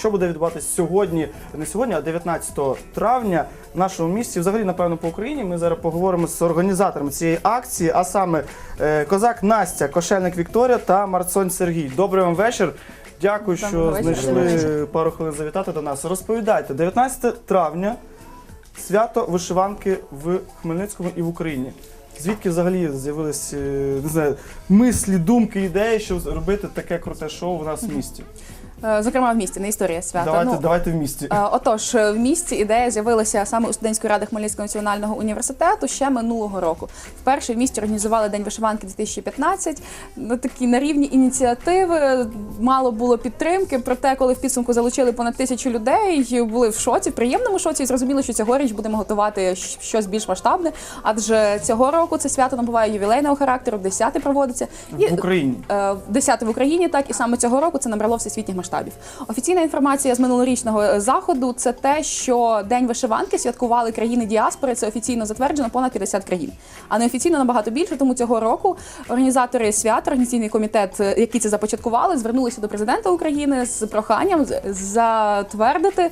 Що буде відбуватися сьогодні, не сьогодні, а 19 травня в нашому місті, взагалі, напевно, по Україні. Ми зараз поговоримо з організаторами цієї акції, а саме е, козак Настя, кошельник Вікторія та Марцонь Сергій. Добрий вам вечір. Дякую, що Доброго вечора. знайшли пару хвилин завітати до нас. Розповідайте, 19 травня свято вишиванки в Хмельницькому і в Україні. Звідки взагалі з'явились е, не знаю, мислі, думки, ідеї, щоб робити таке круте шоу у нас в місті? Е, Зокрема, в місті, не історія свята. Давайте, Ну, давайте в місті. е, Отож, е, в місті ідея з'явилася саме у студентської ради Хмельницького національного університету ще минулого року. Вперше в місті організували День вишиванки 2015. Ну, такі на рівні ініціативи мало було підтримки. Проте, коли в підсумку залучили понад тисячу людей, були в шоці, в приємному шоці, і зрозуміли, що цьогоріч будемо готувати щось більш масштабне. Адже цього року це свято набуває ювілейного характеру, 10 проводиться В Україні. Е, 10 в Україні, так і саме цього року це набрало всесвітніх масштабів. Офіційна інформація з минулорічного е, заходу це те, що День вишиванки святкували країни діаспори. Це офіційно затверджено понад 50 країн. А неофіційно набагато більше. Тому цього року організатори свят, організаційний комітет, е, які це започаткували, звернулися до президента України з проханням затвердити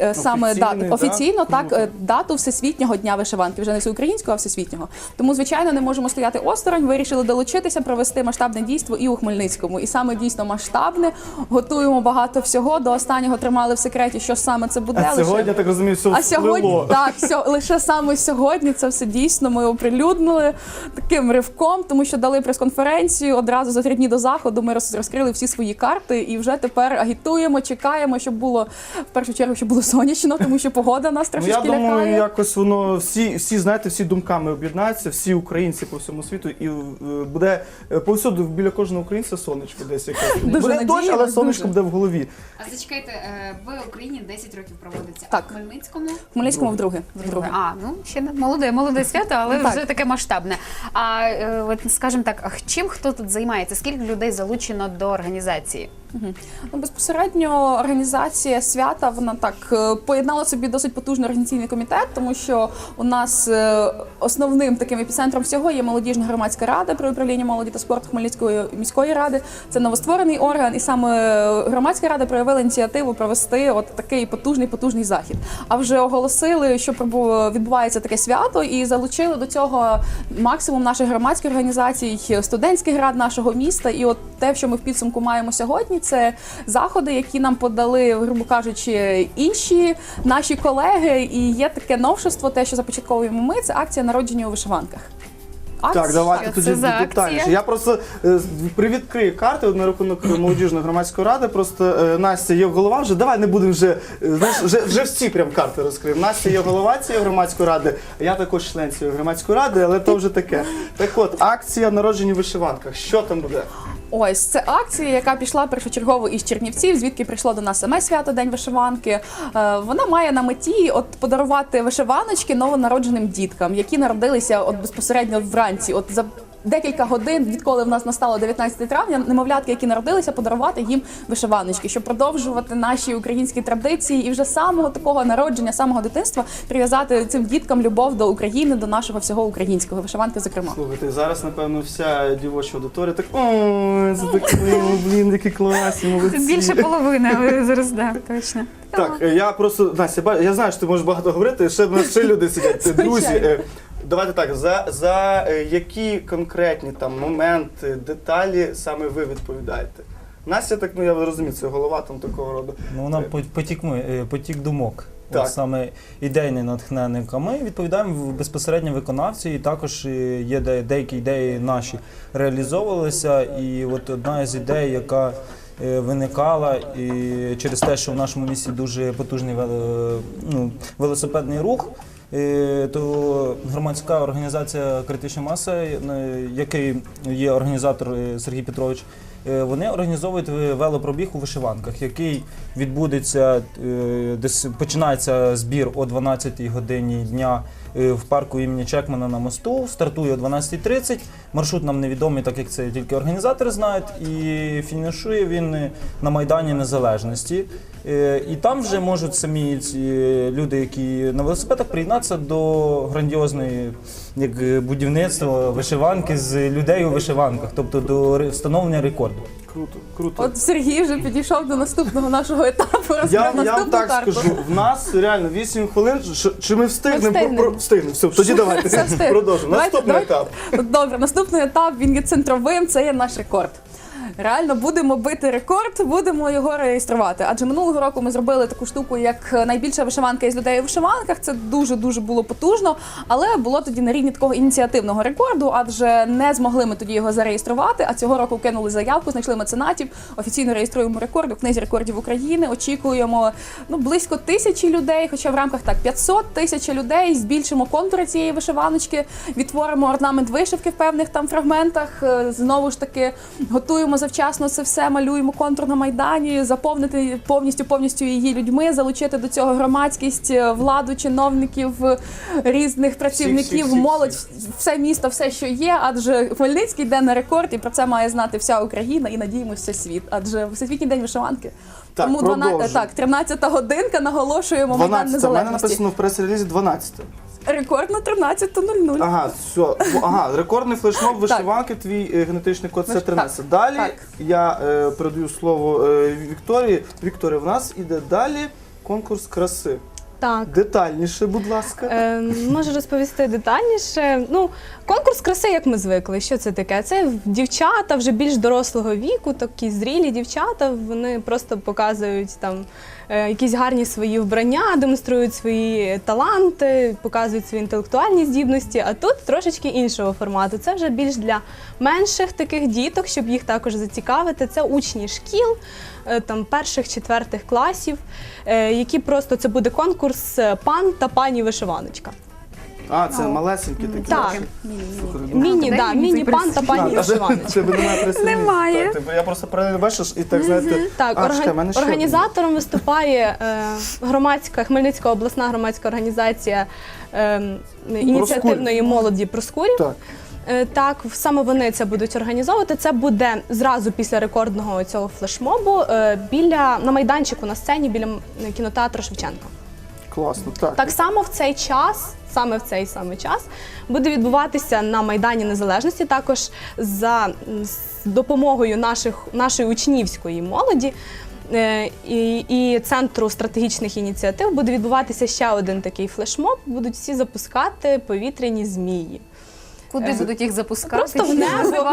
е, саме Офіційний, дату офіційно так е, дату всесвітнього дня вишиванки, вже не всеукраїнського, а всесвітнього. Тому, звичайно, не можемо стояти осторонь. Вирішили долучитися, провести масштабне дійство і у Хмельницькому. І саме дійсно масштабне. Готуємо багато всього. До останнього тримали в секреті, що саме це буде. А сьогодні, я так розумію, все а сьогодні так, сьо- лише саме сьогодні це все дійсно ми оприлюднили таким ривком, тому що дали прес-конференцію одразу за три дні до заходу. Ми розкрили всі свої карти і вже тепер агітуємо, чекаємо, щоб було в першу чергу, щоб було сонячно, тому що погода нас Ну, трошечки я думаю, лякає. якось воно всі, всі знаєте, всі думками об'єднаються, всі українці по всьому світу, і е, буде е, повсюду біля кожного українця сонечко десь. Дуже буде дощ, але сонечко буде в голові. А зачекайте, е, в Україні 10 років проводиться. Так. А в Хмельницькому? В Хмельницькому вдруге. вдруге. А, ну ще не молоде, молоде свято, але Так. вже таке масштабне. А е, от скажімо так, чим хто тут займається? Скільки людей залучено до організації? Ну, безпосередньо організація свята вона так е, поєднала собі досить потужний організаційний комітет, тому що у нас е, основним таким епіцентром всього є молодіжна громадська рада при управлінні молоді та спорту Хмельницької міської ради. Це новостворений орган, і саме громадська рада проявила ініціативу провести от такий потужний потужний захід. А вже оголосили, що відбувається таке свято, і залучили до цього максимум наших громадських організацій, студентських рад нашого міста. І от те, що ми в підсумку маємо сьогодні, це заходи, які нам подали, грубо кажучи, інші наші колеги. І є таке новшество, те, що започатковуємо ми, це акція народження у вишиванках. Акція- Так, давайте Що тоді за детальніше. Я просто е, привідкрию карти на рахунок молодіжної громадської ради. Просто е, Настя є голова вже. Давай не будемо вже е, знаєш, вже, вже всі прям карти розкриємо. Настя є голова цієї громадської ради, а я також член цієї громадської ради, але то вже таке. Так от, акція народжені в вишиванках. Що там буде? Ось це акція, яка пішла першочергово із Чернівців, звідки прийшло до нас саме свято День вишиванки. Е, Вона має на меті от подарувати вишиваночки новонародженим діткам, які народилися от безпосередньо вранці. От за декілька годин, відколи в нас настало 19 травня, немовлятки, які народилися, подарувати їм вишиваночки, щоб продовжувати наші українські традиції і вже з самого такого народження, самого дитинства прив'язати цим діткам любов до України, до нашого всього українського вишиванки, зокрема. Слухайте, зараз, напевно, вся дівоча аудиторія так ой, це такі, блін, які класні, молодці. Більше половини, але зараз да, точно. Так, я просто Настя, я знаю, що ти можеш багато говорити. Ще в нас ще люди сидять. Друзі, е, давайте так. За, за е, які конкретні там моменти, деталі саме ви відповідаєте? Настя, так ну я розумію, це голова там такого роду. Ну, нам по- потік, ми, е, потік думок. Так. От саме ідейний натхненник. А ми відповідаємо безпосередньо виконавці, і також е, є де, деякі ідеї наші реалізовувалися. І от одна із ідей, яка е, виникала і через те, що в нашому місті дуже потужний ну, велосипедний рух. То громадська організація Критична маса, який є організатор е, Сергій Петрович, е, вони організовують велопробіг у вишиванках, який відбудеться е, десь починається збір о 12-й годині дня в парку імені Чекмана на мосту. Стартує о 12.30. Маршрут нам невідомий, так як це тільки організатори знають. І фінішує він на Майдані Незалежності. Е, І там вже можуть самі ці люди, які на велосипедах, приєднатися до грандіозної як будівництва вишиванки з людей у вишиванках, тобто до встановлення рекорду. Круто, круто. От Сергій вже підійшов до наступного нашого етапу. Я, я вам так карту. скажу, в нас реально 8 хвилин. Чи, чи ми встигнемо? Ми встигнемо. Про- про- встигнемо. Все, тоді давайте продовжимо. Наступний давайте. етап. Добре, наступний етап він є центровим, це є наш рекорд. Реально будемо бити рекорд, будемо його реєструвати. Адже минулого року ми зробили таку штуку, як найбільша вишиванка із людей у вишиванках. Це дуже дуже було потужно, але було тоді на рівні такого ініціативного рекорду, адже не змогли ми тоді його зареєструвати. А цього року кинули заявку, знайшли меценатів. Офіційно реєструємо рекорд у книзі рекордів України. Очікуємо ну близько тисячі людей, хоча в рамках так 500 тисяч людей. Збільшимо контури цієї вишиваночки, відтворимо орнамент вишивки в певних там фрагментах. е, Знову ж таки готуємо завчасно це все, малюємо контур на майдані, заповнити повністю повністю її людьми, залучити до цього громадськість, е, владу, чиновників, е, різних працівників, всіх, молодь, всіх. все місто, все, що є. Адже Хмельницький йде на рекорд, і про це має знати вся Україна і надіємося світ. Адже Всесвітній день вишиванки. Так, Тому 12, продовжуємо. так, 13 годинка наголошуємо майдан 12. У мене написано в прес-релізі 12. Рекорд на 13.00. Ага, все. Ага, рекордний флешмоб вишиванки, твій е, генетичний код це Виш- 13. так, Далі так. я е, передаю слово е, Вікторії. Вікторія, в нас іде далі конкурс краси. Так. Детальніше, будь ласка. Е, можу розповісти детальніше. Ну, конкурс краси, як ми звикли. Що це таке? Це дівчата вже більш дорослого віку, такі зрілі дівчата. Вони просто показують там якісь гарні свої вбрання, демонструють свої таланти, показують свої інтелектуальні здібності. А тут трошечки іншого формату. Це вже більш для менших таких діток, щоб їх також зацікавити. Це учні шкіл. е, Там перших четвертих класів, е, які просто це буде конкурс е, пан та пані вишиваночка. А, це малесенькі такі. Так. ну, Міні, да, міні пан та пані вишиваночка. Немає. Так, типу, я просто бачиш і так знаєте. Так, а, орга- чекай, в мене ще організатором виступає е, громадська Хмельницька обласна громадська організація е, ініціативної молоді Проскурів. Так. Е, Так, саме вони це будуть організовувати. Це буде зразу після рекордного цього флешмобу е, біля на майданчику на сцені біля м, кінотеатру Шевченка. Класно, так. Так само в цей час, саме в цей саме час, буде відбуватися на Майдані Незалежності, також за з допомогою наших, нашої учнівської молоді. е, І, і центру стратегічних ініціатив буде відбуватися ще один такий флешмоб. Будуть всі запускати повітряні змії. Куди Е, будуть їх запускати? Просто в небо.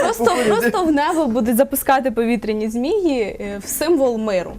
Просто, просто в небо будуть запускати повітряні змії е, в символ миру.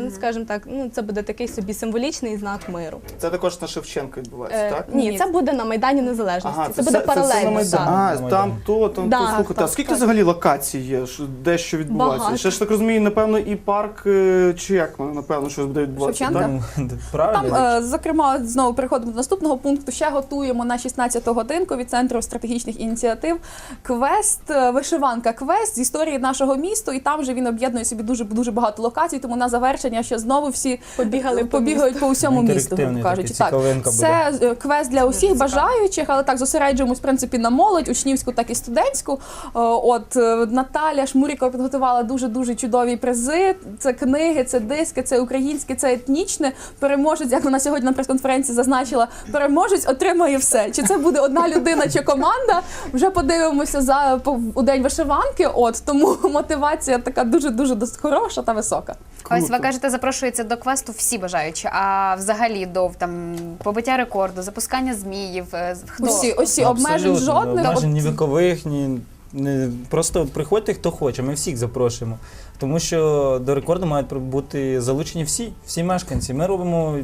Ну, Скажімо так, ну це буде такий собі символічний знак миру. Це також на Шевченка відбувається, Е, так? ні, Ні. це буде на Майдані Незалежності. це, буде все- паралельно. Це, на Майдан. так. А, там то, там Да, то. Слухайте, а так, скільки так. взагалі локацій є, що, де що відбувається? Багато. Ще ж так розумію, напевно, і парк, е, чи як, напевно, щось буде відбуватися, Шевченка? так? Ну, Правильно. Там, е, зокрема, знову переходимо до наступного пункту. Ще готуємо на 16 годинку від центру стратегічних ініціатив квест, е, вишиванка квест з історії нашого міста, і там вже він об'єднує собі дуже дуже багато локацій. Тому на завершення ще знову всі Побігали по побігають по всьому місту, грубо кажучи. Так, це е, квест для усіх бажаючих, але так зосереджуємось в принципі на молодь, учнівську, так і студентську. Е, От е, Наталя Шмуріко підготувала дуже дуже чудові призи. Це книги, це диски, це українське, це етнічне. Переможець, як вона сьогодні на прес-конференції зазначила, переможець отримає все. Чи це буде одна людина чи команда? Вже подивимося за по- у день вишиванки. От тому мотивація така дуже дуже хороша та висока. Круто. Кажете, запрошується до квесту всі бажаючі, а взагалі до там побиття рекорду, запускання зміїв. е, Хто? Усі, усі обмежень Абсолютно, жодних. Обмежень ні вікових, ні. не- Просто приходьте, хто хоче, ми всіх запрошуємо. Тому що до рекорду мають бути залучені всі, всі мешканці. Ми робимо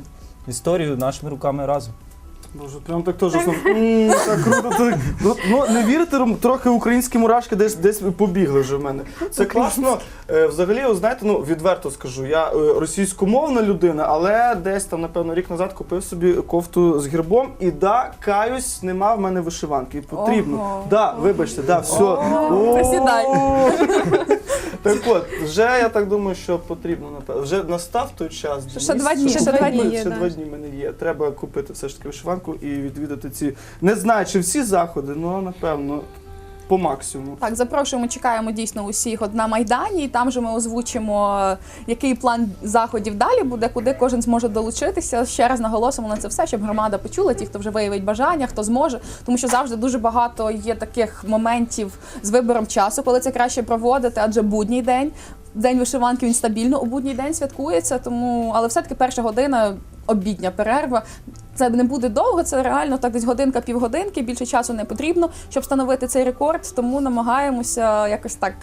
історію нашими руками разом. Боже, прям так теж м, так круто. так. Ну, Ну, не вірите, ром- трохи українські мурашки десь десь побігли вже в мене. Це класно. Е, Взагалі, ви знаєте, ну відверто скажу, я е, російськомовна людина, але десь там, напевно, рік назад купив собі кофту з гербом. І да, каюсь, нема в мене вишиванки. І потрібно. Ого. Да, вибачте, да, все. Ого, присідай. Так от, вже я так думаю, що потрібно, напевно. Вже настав той час. Ще Денис, два дні, що ще два дні є, Ще да. два дні в мене є. Треба купити все ж таки вишиванку і відвідати ці. Не знаю, чи всі заходи, але напевно. По максимуму. Так, запрошуємо, чекаємо дійсно усіх от на майдані. І там же ми озвучимо, який план заходів далі буде, куди кожен зможе долучитися. Ще раз наголосимо на це все, щоб громада почула, ті, хто вже виявить бажання, хто зможе, тому що завжди дуже багато є таких моментів з вибором часу, коли це краще проводити, адже будній день. День вишиванки він стабільно у будній день святкується, тому але все-таки перша година обідня перерва. Це не буде довго, це реально так десь годинка, півгодинки. Більше часу не потрібно, щоб встановити цей рекорд. Тому намагаємося якось так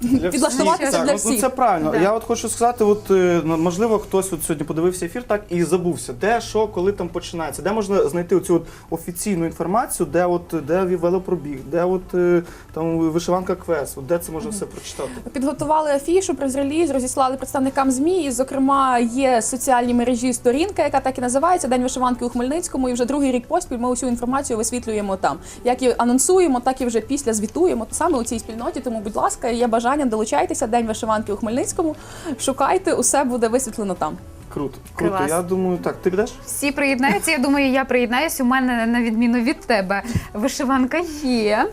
підлаштуватися для так, ну, це правильно. Да. Я от хочу сказати, от е, ну, можливо, хтось от сьогодні подивився ефір, так і забувся, де що, коли там починається, де можна знайти цю от офіційну інформацію, де от де велопробіг, де от е, там вишиванка квест, от де це можна все прочитати. Підготували афішу, прес-реліз, розіслали представникам ЗМІ. І, зокрема, є соціальні мережі сторінка, яка так і називається День вишиванки у Хмельницькому. І вже другий рік поспіль ми усю інформацію висвітлюємо там. Як і анонсуємо, так і вже після звітуємо саме у цій спільноті. Тому, будь ласка, є бажання, долучайтеся. День вишиванки у Хмельницькому. Шукайте, усе буде висвітлено там. Круто, круто. Клас. Я думаю, так, ти підеш? Всі приєднаються. Я думаю, я приєднаюсь. У мене на відміну від тебе вишиванка є.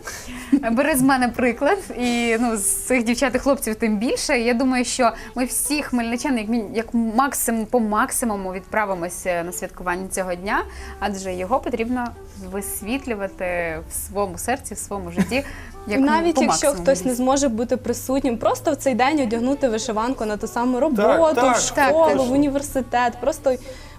Бери з мене приклад, і ну з цих дівчат і хлопців тим більше. Я думаю, що ми всі хмельничани, як мін- як максимум по максимуму відправимося на святкування цього дня, адже його потрібно висвітлювати в своєму серці, в своєму житті. Як Навіть якщо хтось не зможе бути присутнім, просто в цей день одягнути вишиванку на ту саму роботу, так, в школу, так, в університет, просто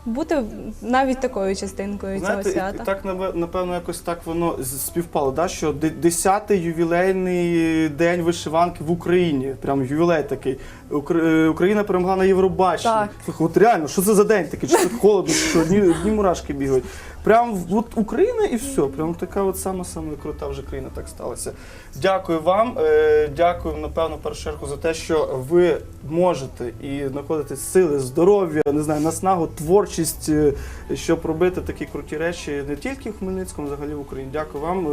бути навіть такою частинкою Знаєте, цього і свята. так напевно якось так воно співпало, да? що де- 10-й ювілейний день вишиванки в Україні. Прям ювілей такий. Е, Україна перемогла на Євробаченні. Так. От реально, що це за день такий? Чи це холодно, що одні, одні мурашки бігають. Прям от Україна і все. Прям така от сама сама крута вже країна так сталася. Дякую вам. Е, Дякую, напевно, в першу чергу за те, що ви можете і знаходите сили, здоров'я, не знаю, наснагу, творчість, е, щоб робити такі круті речі не тільки в Хмельницькому, взагалі в Україні. Дякую вам.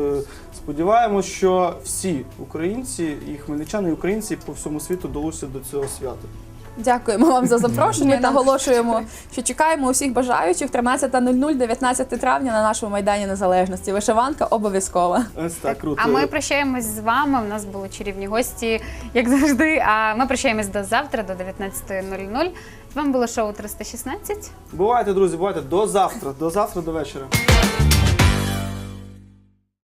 Сподіваємось, що всі українці, і хмельничани, і українці по всьому світу долучаться до цього свята. Дякуємо вам за запрошення. Наголошуємо, що чекаємо усіх бажаючих 13.00, 19 травня на нашому майдані незалежності. Вишиванка обов'язкова. Ось так круто. А ми прощаємось з вами. У нас були чарівні гості, як завжди. А ми прощаємось до завтра, до 19.00. З вами було шоу 316. Бувайте, друзі, бувайте до завтра. До завтра, до вечора.